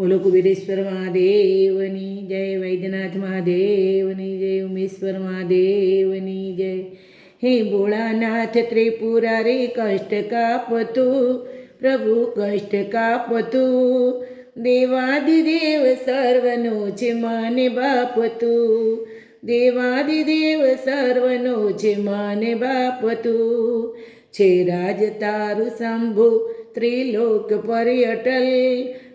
બોલો કુબેરેશ્વર મહાદેવની જય વૈદ્યનાથ મહાદેવની જય ઉમેશ્વર મહાદેવની જય હે ભોળાનાથ ત્રિપુરા રે કષ્ટ કાપતું પ્રભુ કષ્ટ કાપતું દેવાદિદેવ સર્વનો છે માને બાપ તું દેવાદિદેવ સર્વનો છે માને બાપ તું છે રાજ તારું શંભુ ત્રિલોક પર્યટલ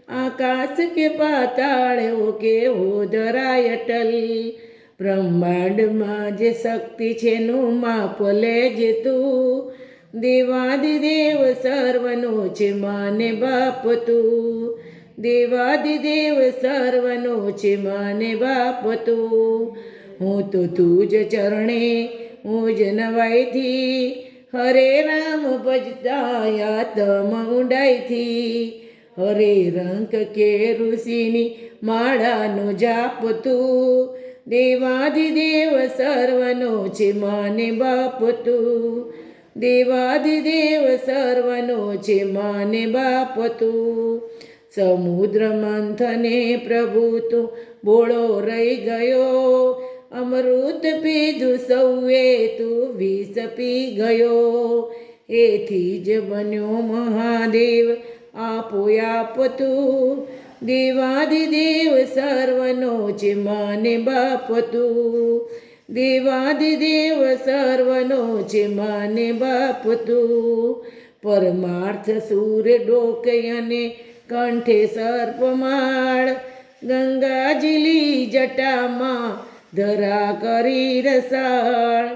આકાશ કે પાતાળ એવો કેવો ધરાય અટલ? બ્રહ્માંડમાં જે શક્તિ છે નું માપ લેજે તું. દેવાદિદેવ સર્વનો છે માને બાપ તું. દેવાદિદેવ સર્વનો છે માને બાપ તું. હું તો તું જ ચરણે, હું જ નવાઈથી. હરે રામ ભજતા તમ ઊંડાઈથી. હરે રંક કે ઋષિની માળાનો જાપ તું દેવાધિદેવ સર્વનો છે માને બાપ તું દેવાધિદેવ સર્વનો છે માને બાપ તું સમુદ્ર મંથને પ્રભુ તું બોળો રહી ગયો. અમૃત પીધું સૌએ તું વિષ પી ગયો. એથી જ બન્યો મહાદેવ આપો તું દેવાધિદેવ સર્વનો છે માને બાપ તું દેવાધિદેવ સર્વનો છે માને બાપ તું પરમાર્થ સૂર ડોકયને કંઠે સર્પમાળ. ગંગાજલી જટામાં ધરા કરી રસાળ.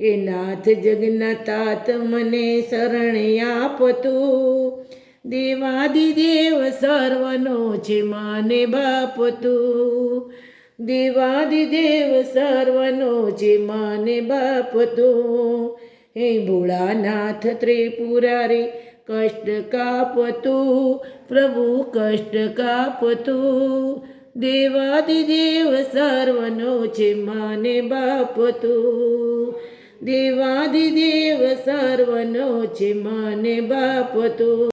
એ નાથ જગન્નાથ મને શરણ આપતું. દેવાદિદેવ સર્વનો છે માને બાપ તું. દેવાદિદેવ સર્વનો છે માને બાપ તું. હે ભોળાનાથ ત્રિપુરારી, કષ્ટ કાપતું પ્રભુ કષ્ટ કાપતું દેવાદિદેવ સર્વનો છે માને બાપ તું. દેવાદિદેવ સર્વનો છે માને બાપ તું.